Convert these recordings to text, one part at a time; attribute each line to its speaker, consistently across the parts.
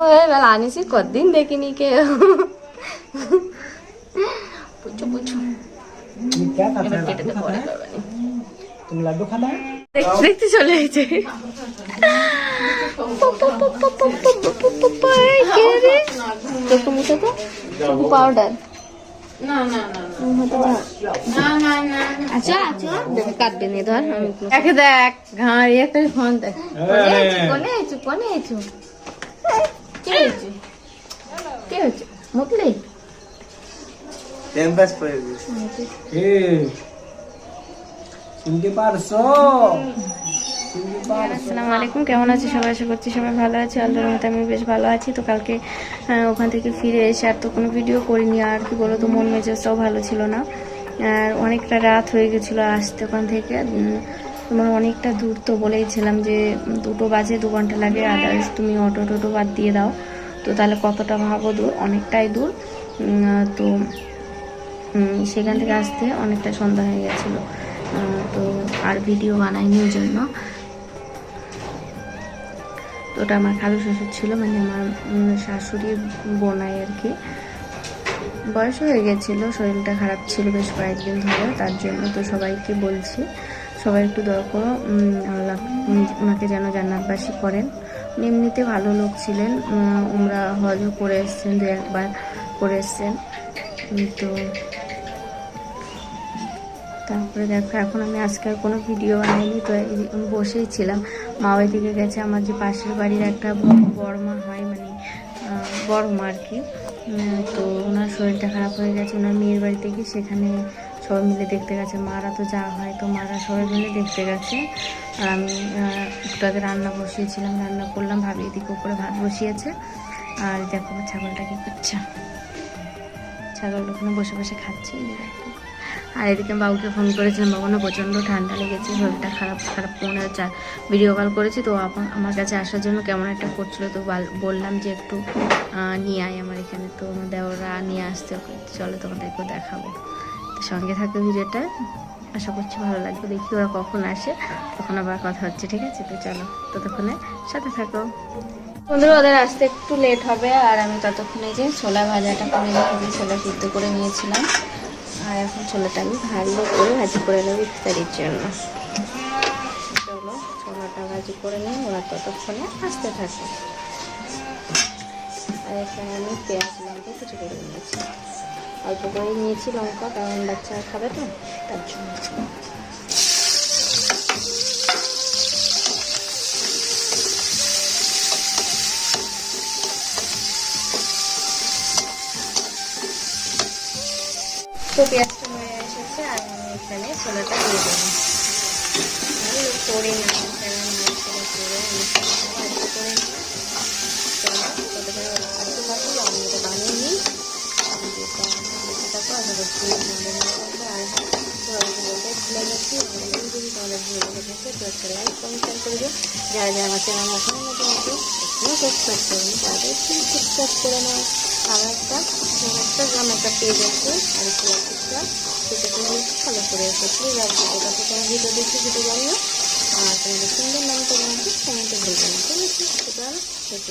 Speaker 1: এবার আনিসি কদিন দেখিনি কেউ পুচু পুচু দেখতে চলে গেছে চোখে মুখে তো পাউডার দেখ
Speaker 2: ঘাড়ি একটা ফোন দেখ
Speaker 3: চুপনে চুপনে
Speaker 1: চুপ আলাইকুম কেমন আছে? সবাই আশা করছি সবাই ভালো আছে। আল্লাহ মতো আমি বেশ ভালো আছি। তো কালকে ওখান থেকে ফিরে এসে আর তো কোনো ভিডিও করিনি। আর কি বলো তো মন মেজাজটাও ভালো ছিল না। আর অনেকটা রাত হয়ে গেছিল আসতে ওখান থেকে। তোমার অনেকটা দূর তো বলেইছিলাম যে দুটো বাজে, দু ঘণ্টা লাগে আদার্স তুমি অটো টোটো বাদ দিয়ে দাও। তো তাহলে কতটা ভাবো দূর? অনেকটাই দূর। তো সেখান থেকে আসতে অনেকটা সন্ধ্যা হয়ে গেছিল। তো আর ভিডিও বানাইনি ওই জন্য। তো ওটা আমার খালু শ্বশুর ছিল মানে আমার শাশুড়ির বোনাই আর কি। বয়স হয়ে গেছিল, শরীরটা খারাপ ছিল বেশ কয়েকদিন ধরে, তার জন্য তো সবাইকে বলছি। সবাই একটু দয়া করো। আল্লাহ ওনাকে যেন জান্নাতবাসী করেন। এমনিতে ভালো লোক ছিলেন। উমরা হজও করে এসছেন, দু একবার করে এসছেন। তো তারপরে দেখো, এখন আমি আজকে আর কোনো ভিডিও বানাইনি, তো বসেই ছিলাম। মা ওইদিকে গেছে, আমার যে পাশের বাড়ির একটা বড়মা হয় মানে বড়মা আর কি। তো ওনার শরীরটা খারাপ হয়ে গেছে, ওনার মেয়ের বাড়িতে গিয়ে সেখানে সবাই মিলে দেখতে গেছে। মারা তো যা হয়, তো মারা সবাই মিলে দেখতে গেছে। আর আমি একটু আগে রান্না বসিয়েছিলাম, রান্না করলাম, ভাবি এদিকে উপরে ভাত বসিয়েছে। আর দেখো ছাগলটা কি করছে ছাগল ওখানে বসে বসে খাচ্ছে আর এদিকে বাবুকে ফোন করেছিলাম, বাবু না প্রচণ্ড ঠান্ডা লেগেছে, শরীরটা খারাপ খারাপ মনে হচ্ছে। ভিডিও কল করেছি, তো আমার কাছে আসার জন্য কেমন একটা করছিল, তো বাল- বললাম যে একটু নিয়ে আয় আমার এখানে, তো দেওরা নিয়ে আসতে, চলো তোমাদেরকেও দেখাবো। সঙ্গে থাকবে ভিডিওটা। আশা করছি ভালো লাগবে। দেখি ওরা কখন আসে, তখন আবার কথা হচ্ছে, ঠিক আছে? তো চলো, ততক্ষণে সাথে থাকো। বন্ধুরা, ওদের আসতে একটু লেট হবে, আর আমি ততক্ষণে যে ছোলা ভাজাটা করে নিয়েছি, ছোলা সিদ্ধ করে নিয়েছিলাম। আর এখন ছোলাটা আমি ভালো করে ভাজি করে নেব ইফতারির জন্য। চলো, ছোলাটা ভাজি করে নিই ওরা ততক্ষণে আসতে থাকে। আর এখানে আমি পেঁয়াজ লঙ্কা কিছু করে নিয়েছি। অল্প করে নিয়েছি লঙ্কা, কারণ বাচ্চারা খাবে তো, তার জন্য। পেঁয়াজটা হয়ে এসেছে, আর আমি এখানে ছোলাটা দিয়ে দেবো। করে বানিয়ে নিই। আমাদের ভালো লাগবে আর বলতে ভুলে গেছি আমাদের যদি তোমাদের ভালো থাকে তো একটা লাইক কমেন্ট শেয়ার যারা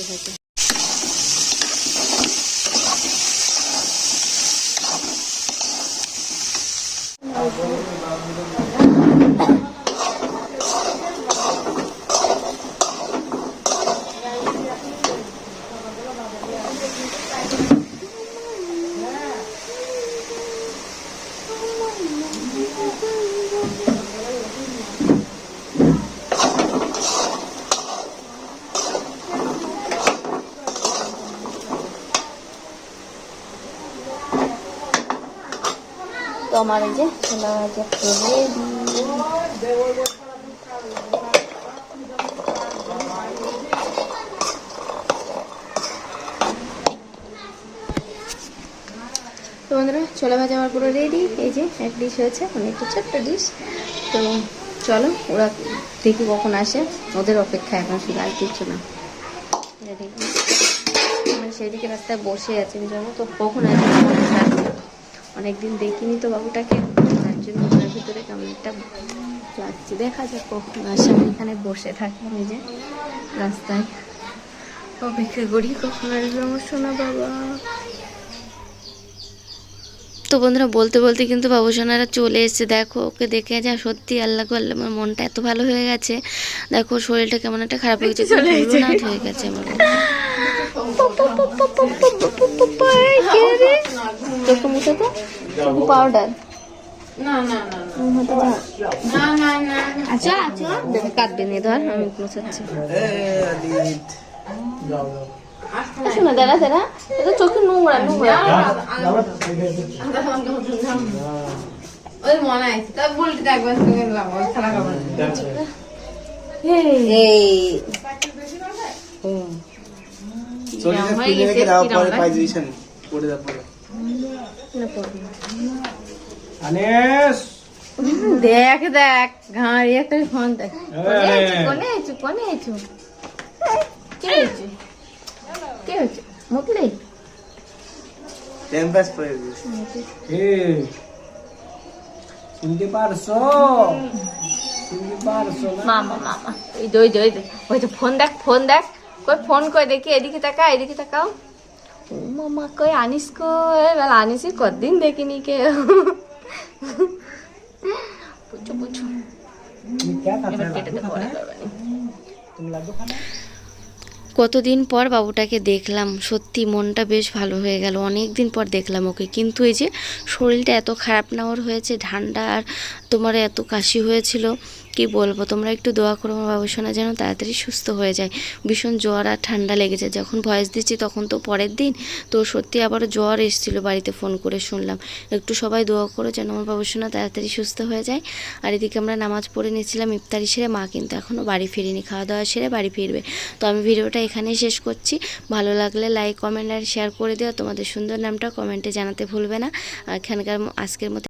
Speaker 1: ভিডিও Thank you. তো আমার এই যে ছোলা ভাজা রেডি তো বন্ধুরা, ছোলা ভাজা আমার পুরো রেডি এই যে, এক ডিশ হয়েছে মানে একটু ছোট্ট ডিশ তো চলো, ওরা দেখি কখন আসে। ওদের অপেক্ষা এখন শুধু আর কিছু না। সেদিকে রাস্তায় বসে আছে তো কখন সাথে অনেকদিন দেখিনি তো বাবুটাকে তার জন্য ওনার ভিতরে কেমন একটা লাগছে। দেখা যাক কখন আসে আমি এখানে বসে থাকি আমি যে রাস্তায়। অপেক্ষা করি কখন আসবে আমার সোনা বাবা। তো বন্ধুরা বলতে বলতে কিন্তু বাবুসোনারা চলে এসেছে। দেখো ওকে দেখে যা সত্যি আল্লাহ আল্লাহ আমার মনটা এত ভালো হয়ে গেছে। দেখো শরীরটা কেমন একটা খারাপ হয়ে গেছে হয়ে গেছে আমার চোখে মুখে তো পাউডার
Speaker 2: না না না না। না না না।
Speaker 1: আচ্ছা আচ্ছা। কাঁদবে নে ধর আমি মোছাচ্ছি। শোনো দাঁড়া দাঁড়া। এটা চোখে নোংরা নোংরা।
Speaker 2: ওই মনে আছে তা বলতে তোকে লাগাবো খেলা করবেন
Speaker 3: শরীরে পড়ে দাও আনেস!
Speaker 1: দেখ দেখ ঘাড়ি একটা ফোন দেখ। কোনে আছো কোনে আছো কে হয়েছে? কে হয়েছে? মুতলি
Speaker 3: টেম্পাস পড়ে দিয়েছে এ শুনতে পারছ? শুনতে পারছ
Speaker 1: মামা মামা ওই যে ওই যে ওই যে ফোন দেখ ফোন দেখ। কই ফোন কই দেখি এদিকে তাকা এদিকে তাকাও। ও মামা কই আনিস কই? বেলা আনিসি কতদিন দেখিনি কে
Speaker 3: বুঝো বুঝো।
Speaker 1: কতদিন পর বাবুটাকে দেখলাম সত্যি মনটা বেশ ভালো হয়ে গেল। অনেক দিন পর দেখলাম ওকে। কিন্তু এই যে শরীরটা এত খারাপ না ওর হয়েছে ঠান্ডা আর তোমার এত কাশি হয়েছিল কি বলব, তোমরা একটু দোয়া করো, আমার বাবু শোনা যেন তাড়াতাড়ি সুস্থ হয়ে যায়। ভীষণ জ্বর আর ঠান্ডা লেগেছে যখন ভয়েস দিচ্ছি তখন তো পরের দিন। তো সত্যি আবার জ্বর এসেছিল বাড়িতে ফোন করে শুনলাম। একটু সবাই দোয়া করো যেন আমার বাবু শোনা তাড়াতাড়ি সুস্থ হয়ে যায়। আর এদিকে আমরা নামাজ পড়ে নিয়েছিলাম, ইফতারি সেরে মা কিন্তু এখনও বাড়ি ফিরিনি। খাওয়া দাওয়া সেরে বাড়ি ফিরবে। তো আমি ভিডিওটা এখানেই শেষ করছি। ভালো লাগলে লাইক কমেন্ট আর শেয়ার করে দিও। তোমাদের সুন্দর নামটা কমেন্টে জানাতে ভুলবে না। এখানকার আজকের মতো